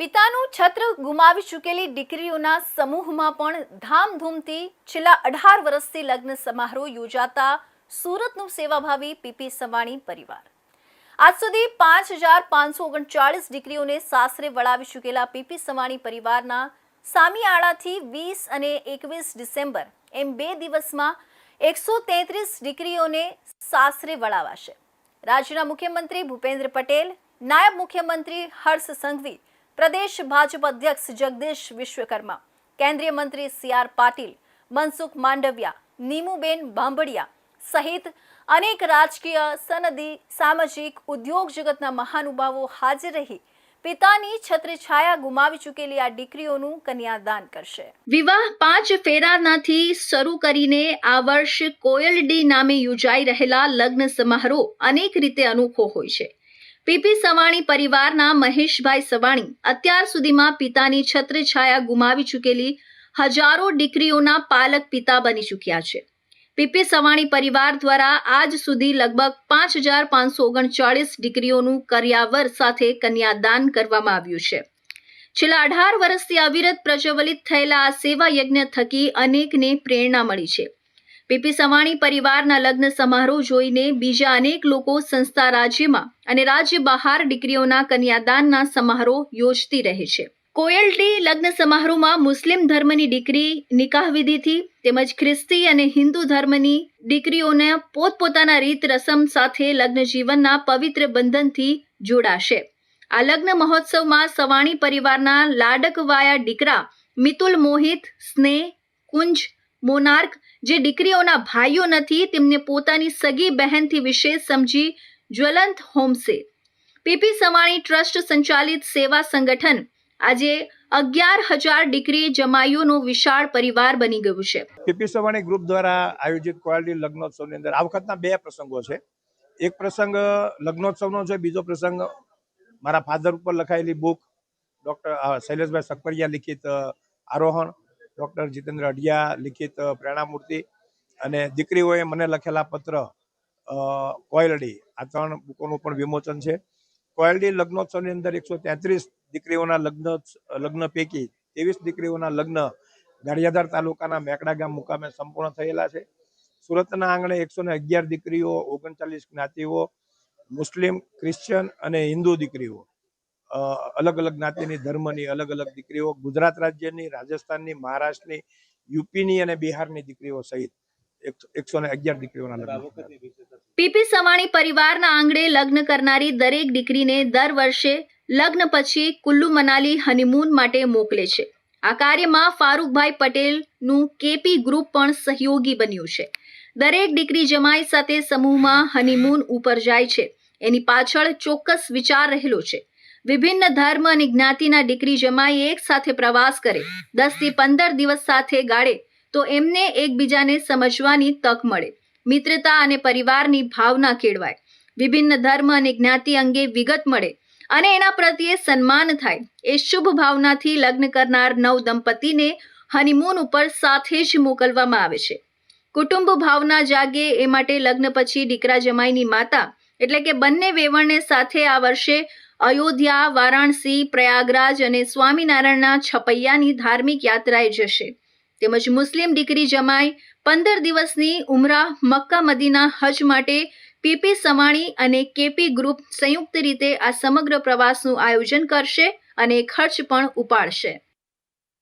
પિતાનું છત્ર ગુમાવી ચૂકેલી દીકરીઓના સમૂહમાં પણ ધામધૂમથી છેલ્લા અઢાર વર્ષથી લગ્ન સમારોહ યોજાતા સુરતનું સેવાભાવી પીપી સવાણી પરિવાર. આજ સુધી પાંચ હજાર પાંચસો ઓગણચાળીસ દીકરીઓને સાસરે વળાવી ચૂકેલા પીપી સવાણી પરિવારના સામીયાળાથી વીસ અને એકવીસ ડિસેમ્બર એમ બે દિવસમાં એકસો તેત્રીસ દીકરીઓને સાસરે વળાવાશે. રાજ્યના મુખ્યમંત્રી ભૂપેન્દ્ર પટેલ, નાયબ મુખ્યમંત્રી હર્ષ સંઘવી પ્રદેશ ભાજપ અધ્યક્ષ જગદીશ વિશ્વકર્મા, કેન્દ્રીય મંત્રી સી આર પાટીલ, મનસુખ માંડવિયા, નીમુબેન બાંભડિયા સહિત અનેક રાજકીય સનદી, સામાજિક, ઉદ્યોગ જગતના મહાનુભાવો હાજર રહી પિતાની છત્રછાયા ગુમાવી ચૂકેલી આ દીકરીઓનું કન્યાદાન કરશે. વિવાહ પાંચ ફેરાનાથી શરૂ કરીને આ વર્ષ કોયલ ડી નામે યોજાઈ રહેલા લગ્ન સમારોહ અનેક રીતે અનોખો હોય છે. પીપી સવાણી પરિવારના મહેશભાઈ સવાણી અત્યાર સુધીમાં પિતાની છત્રછાયા ગુમાવી ચૂકેલી હજારો દીકરીઓના પાલક પિતા બની ચૂક્યા છે. પીપી સવાણી પરિવાર દ્વારા આજ સુધી લગભગ પાંચ હજાર પાંચસો ઓગણચાળીસ દીકરીઓનું કર્યાવર સાથે કન્યાદાન કરવામાં આવ્યું છે. છેલ્લા અઢાર વર્ષથી અવિરત પ્રજ્વલિત થયેલા આ સેવા યજ્ઞ થકી અનેકને પ્રેરણા મળી છે. પીપી સવાણી પરિવારના લગ્ન સમારોહ જોઈને બીજા અનેક લોકો સંસ્થા રાજ્યમાં અને રાજ્ય બહાર દીકરીઓના કન્યાદાનના સમારોહ યોજતી રહે છે. કોયલટી લગ્ન સમારોહમાં મુસ્લિમ ધર્મની દીકરી નિકાહ વિધિથી તેમજ ખ્રિસ્તી અને હિન્દુ ધર્મની દીકરીઓને પોતપોતાના રીત રસમ સાથે લગ્ન જીવનના પવિત્ર બંધનથી જોડાશે. આ લગ્ન મહોત્સવમાં સવાણી પરિવારના લાડકવાયા દીકરા મિતુલ મોહિત, સ્નેહ, કુંજ મોનાર્ક, જે દીકરીઓના ભાઈઓ નથી, તેમને પોતાની સગી બહેનથી વિશેષ સમજી જ્વલંત હોમસે. પીપી સવાણી ટ્રસ્ટ સંચાલિત સેવા સંગઠન આજે અગિયાર હજાર દીકરી જમાઈઓનો વિશાળ પરિવાર બની ગયું છે. પીપી સવાણી ગ્રુપ દ્વારા આયોજિત કોયાલડી લગ્નોત્સવની અંદર આ વખતના બે પ્રસંગો છે. એક પ્રસંગ, લગ્નોત્સવનો છે, બીજો પ્રસંગ મારા ફાધર ઉપર લખાયેલી બુક ડૉક્ટર શૈલેષભાઈ સકપરિયા લિખિત આરોહણ. ડૉક્ટર જીતેન્દ્ર અઢિયા લિખિત પ્રેરણામૂર્તિ અને દીકરીઓએ મને લખેલા પત્ર કોયલડી. આ ત્રણ બુકોનું પણ વિમોચન છે. કોયલડી લગ્નોત્સવની અંદર એકસો તેત્રીસ દીકરીઓના લગ્ન લગ્ન પૈકી ત્રેવીસ દીકરીઓના લગ્ન ગાડિયાધાર તાલુકાના મેકડા ગામ મુકામે સંપૂર્ણ થયેલા છે. સુરતના આંગણે એકસો અગિયાર દીકરીઓ, ઓગણચાલીસ જ્ઞાતિઓ, મુસ્લિમ, ક્રિશ્ચિયન અને હિન્દુ દીકરીઓ. અલગ અલગ જ્ઞાતિની ધર્મની અલગ અલગ દીકરીઓ ગુજરાત રાજ્યની રાજસ્થાનની મહારાષ્ટ્રની યુપીની અને બિહારની દીકરીઓ સહિત એક- એકસો ને અગિયાર દીકરીઓના લગ્ન પીપી સવાણી પરિવારના આંગણે લગ્ન કરનારી દરેક દીકરીને દર વર્ષે લગ્ન પછી કુલ્લુ મનાલી હનીમૂન માટે મોકલે છે. આ કાર્યમાં ફારૂકભાઈ પટેલનું કેપી ગ્રુપ પણ સહયોગી બન્યું છે. દરેક દીકરી જમાઈ સાથે સમૂહમાં હનીમૂન ઉપર જાય છે. એની પાછળ ચોક્કસ વિચાર રહેલો છે. વિભિન્ન ધર્મ અને જ્ઞાતિના દીકરી જમાઈ એક સાથે પ્રવાસ કરે. દસથી પંદર દિવસ સાથે ગાળે, તો એમને એકબીજાને સમજવાની તક મળે. મિત્રતા અને પરિવારની ભાવના કેળવાય. વિભિન્ન ધર્મ અને જ્ઞાતિ અંગે વિગત મળે અને એના પ્રત્યે સન્માન થાય. એ શુભ ભાવનાથી લગ્ન કરનાર નવ દંપતીને હનીમૂન ઉપર સાથે જ મોકલવામાં આવે છે. કુટુંબ ભાવના જાગે એ માટે લગ્ન પછી દીકરા જમાઈની માતા, એટલે કે બંને વેવણને સાથે આ વર્ષે અયોધ્યા, વારાણસી, પ્રયાગરાજ અને સ્વામિનારાયણના છપૈયાની ધાર્મિક યાત્રાએ જશે. તેમજ મુસ્લિમ દીકરી જમાઈ પંદર દિવસની ઉમરા મક્કા મદીના હજ માટે પીપી સવાણી અને કેપી ગ્રુપ સંયુક્ત રીતે આ સમગ્ર પ્રવાસનું આયોજન કરશે અને ખર્ચ પણ ઉપાડશે.